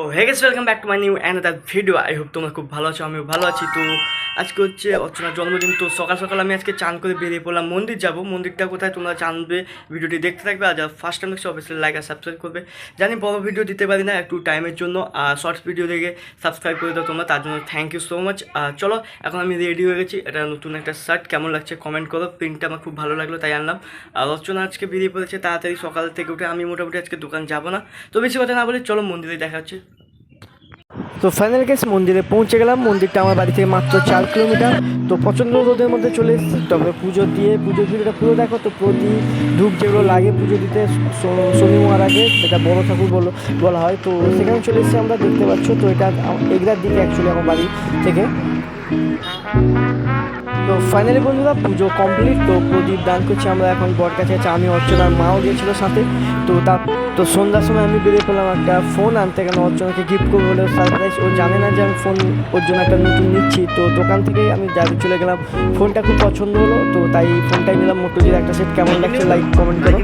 O hey guys welcome back to my new and that video I hope তোমরা খুব ভালো আছো, আমিও ভালো আছি। তো আজকে হচ্ছে অর্চনার জন্মদিন, তো সকাল সকাল আমি আজকে চান করে বেরিয়ে পড়লাম মন্দির যাব। মন্দিরটা কোথায় তোমরা জানবে, ভিডিওটি দেখতে থাকবে। আর যারা ফার্স্ট টাইম দেখছ অবশ্যই লাইক আর সাবস্ক্রাইব করবে। জানি বড় ভিডিও দিতে পারি না, একটু টাইমের জন্য। আর শর্টস ভিডিও দেখে সাবস্ক্রাইব করে দাও তোমরা, তার জন্য থ্যাংক ইউ সো মাচ আর চলো, এখন আমি রেডি হয়ে গেছি। এটা নতুন একটা শার্ট কেমন লাগছে কমেন্ট করো। প্রিন্টটা আমার খুব ভালো লাগল, তাই আনলাম। আর অর্চনা আজকে বেরিয়ে পড়েছে, তাড়াতাড়ি সকাল থেকে উঠে। আমি মোটামুটি আজকে দোকান যাব না। তো বেশি কথা না বলে চলো মন্দিরে দেখা হচ্ছে। তো ফাইনাল গেস মন্দিরে পৌঁছে গেলাম। মন্দিরটা আমার বাড়ি থেকে মাত্র চার কিলোমিটার। তো প্রচণ্ড রোদের মধ্যে চলে এসেছি। তবে পুজো দিয়ে, পুজো ভিডিওটা পুরো দেখো তো, প্রতি ধূপ যেগুলো লাগে পুজো দিতে শনি মহারাজে সেটা বড় ঠাকুর বলো, বলা হয়। তো সেখানে চলে এসেছি আমরা, দেখতে পাচ্ছ। তো এটা এগরার দিকে অ্যাকচুয়ালি আমার বাড়ি থেকে। ফাইনালি বন্ধুরা, পুজো কমপ্লিট তো প্রদীপ দান করছি আমরা এখন বর কাছে। আছে আমি অর্চনার মাও গিয়েছিল সাথে। তো তা, তো সন্ধ্যার সময় আমি বেরিয়ে পেলাম একটা ফোন আনতে, কেন অর্চনাকে গিফট করব বলে সারপ্রাইজ ও জানে না যে আমি ফোন ওর জন্য একটা নতুন নিচ্ছি। তো দোকান থেকে আমি যাতে চলে গেলাম। ফোনটা খুব পছন্দ হলো, তো তাই ফোনটাই নিলাম। মোটো একটা সেট কেমন লাগছে? লাইক কমেন্ট করো।